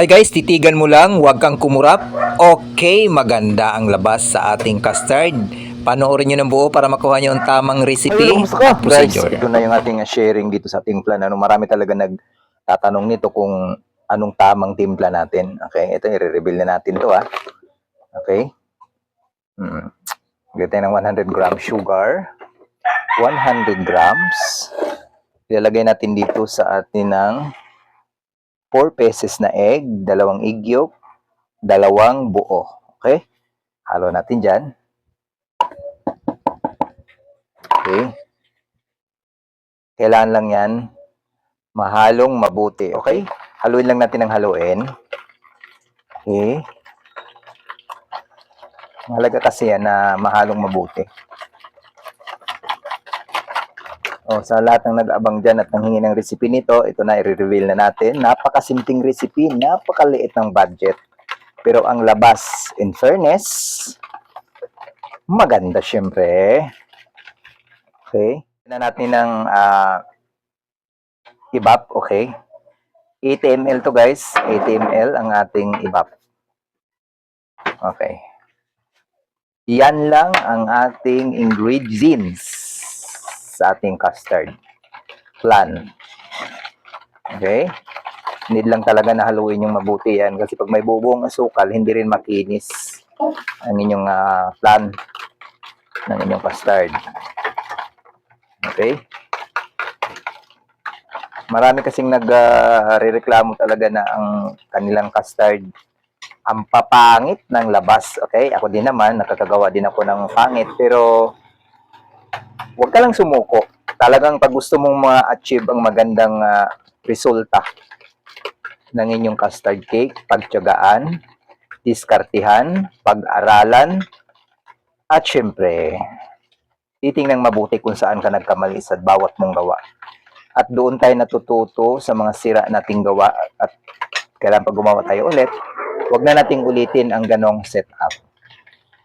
Hi guys, titigan mo lang, huwag kang kumurap. Okay, maganda ang labas sa ating custard. Panoorin nyo ng buo para makuha nyo ang tamang recipe kumusta ka? Guys, ito na yung ating sharing dito sa ating plan. Ano, marami talaga nagtatanong nito kung anong tamang timpla natin. Okay, ito i-reveal na natin to ha. Okay. Hmm. Tayo ng 100 gram sugar. 100 grams. Ilalagay natin dito sa atin ng 4 pieces na egg, dalawang egg yolk, dalawang buo. Okay? Halo natin dyan. Okay. Kailangan lang yan mahalong mabuti. Okay? Haluin lang natin ng haluin. Okay. Mahalaga kasi yan na mahalong mabuti. O, sa lahat ng nag-abang dyan at nanghingi ng recipe nito, ito na i-reveal na natin. Napakasimpleng recipe, napakaliit ng budget. Pero ang labas, in fairness, maganda syempre. Okay. Na natin ng uh, ibap, okay. 80 ml to guys. 80 ml ang ating ibap. Okay. Yan lang ang ating ingredients sa ating custard. Plan. Okay? Need lang talaga na haluin yung mabuti yan kasi pag may bubong asukal, hindi rin makinis ang inyong ah, plan ng inyong custard. Okay? Marami kasing nagrereklamo talaga na ang kanilang custard ang papangit ng labas. Okay? Ako din naman, nakakagawa din ako ng pangit. Pero, huwag ka lang sumuko. Talagang pag gusto mong ma-achieve ang magandang ah, resulta ng inyong custard cake, pagtyagaan, diskartihan, pag-aralan, at syempre, titingnan mabuti kung saan ka nagkamali sa bawat mong gawa. At doon tayo natututo sa mga sira nating gawa at kailan pag gumawa tayo ulit, huwag na nating ulitin ang ganong setup.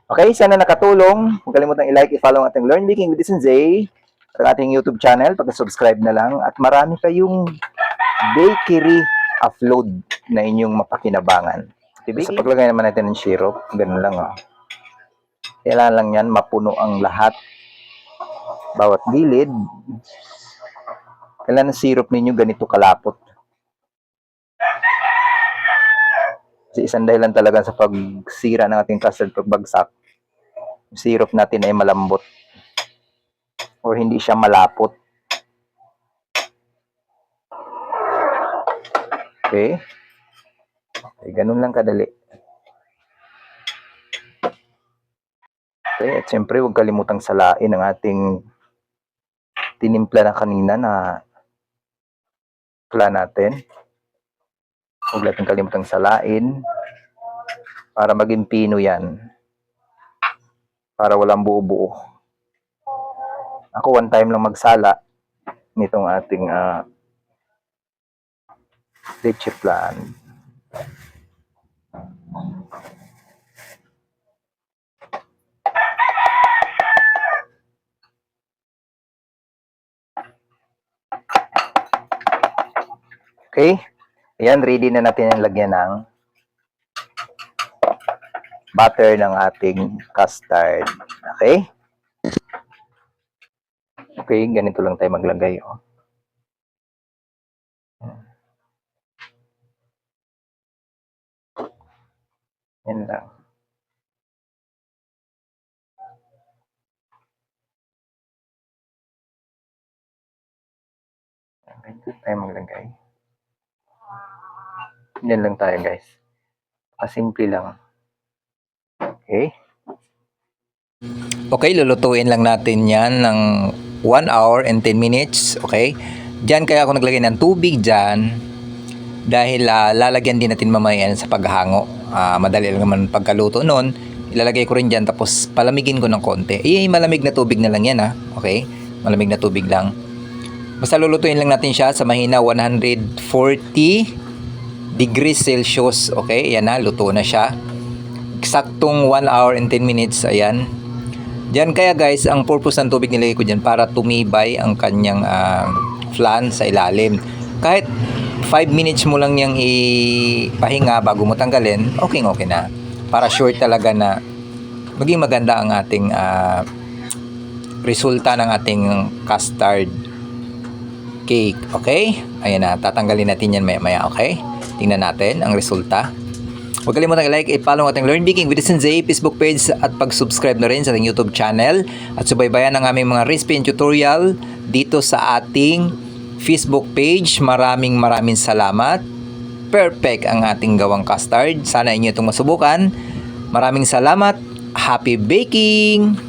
Okay, sana nakatulong. Huwag kalimutang i-like, i-follow ang ating Learn Baking with Sensei at ang ating YouTube channel. Pag-subscribe na lang. At marami kayong bakery upload na inyong mapakinabangan. Sa paglagay naman natin ng syrup, ganun lang oh. Kailangan lang yan, mapuno ang lahat. Bawat gilid. Kailangan ng syrup ninyo ganito kalapot. Kasi isang dahilan talaga sa pagsira ng ating custard pagbagsak, syrup natin ay malambot or hindi siya malapot. Okay? Okay, ganun lang kadali. Okay, at siyempre huwag kalimutang salain ang ating tinimpla na kanina na pla natin. Huwag natin kalimutang salain para maging pino yan. Para walang buo-buo. Ako one time lang magsala nitong ating uh, leche plan. Okay? Ayan, ready na natin ang lagyan ng butter ng ating custard. Okay? Okay, ganito lang tayo maglagay. Oh. Yan lang. Ganito tayo maglagay. Yan lang tayo guys. Pasimple lang. Okay? Okay, lulutuin lang natin yan ng 1 hour and 10 minutes. Okay? Diyan kaya ako naglagay ng tubig dyan dahil ah, lalagyan din natin mamaya sa paghango. Ah, madali lang naman pagkaluto nun. Ilalagay ko rin dyan tapos palamigin ko ng konti. Eh, malamig na tubig na lang yan ha. Okay? Malamig na tubig lang. Basta lulutuin lang natin siya sa mahina 140 degrees Celsius. Okay? Ayan na, luto na siya. Eksaktong 1 hour and 10 minutes. Ayan. Diyan kaya guys, ang purpose ng tubig nilagay ko dyan para tumibay ang kanyang ah, flan sa ilalim. Kahit 5 minutes mo lang yung ipahinga bago mo tanggalin, okay okay na. Para sure talaga na maging maganda ang ating ah, resulta ng ating custard cake. Okay? Ayan na, tatanggalin natin yan maya-maya, okay? Tingnan natin ang resulta. Huwag kalimutan i-like, i-follow ang ating Learn Baking with Sensei Facebook page at pag-subscribe na rin sa ating YouTube channel at subaybayan ang aming mga recipe and tutorial dito sa ating Facebook page. Maraming maraming salamat. Perfect ang ating gawang custard. Sana inyo itong masubukan. Maraming salamat. Happy baking!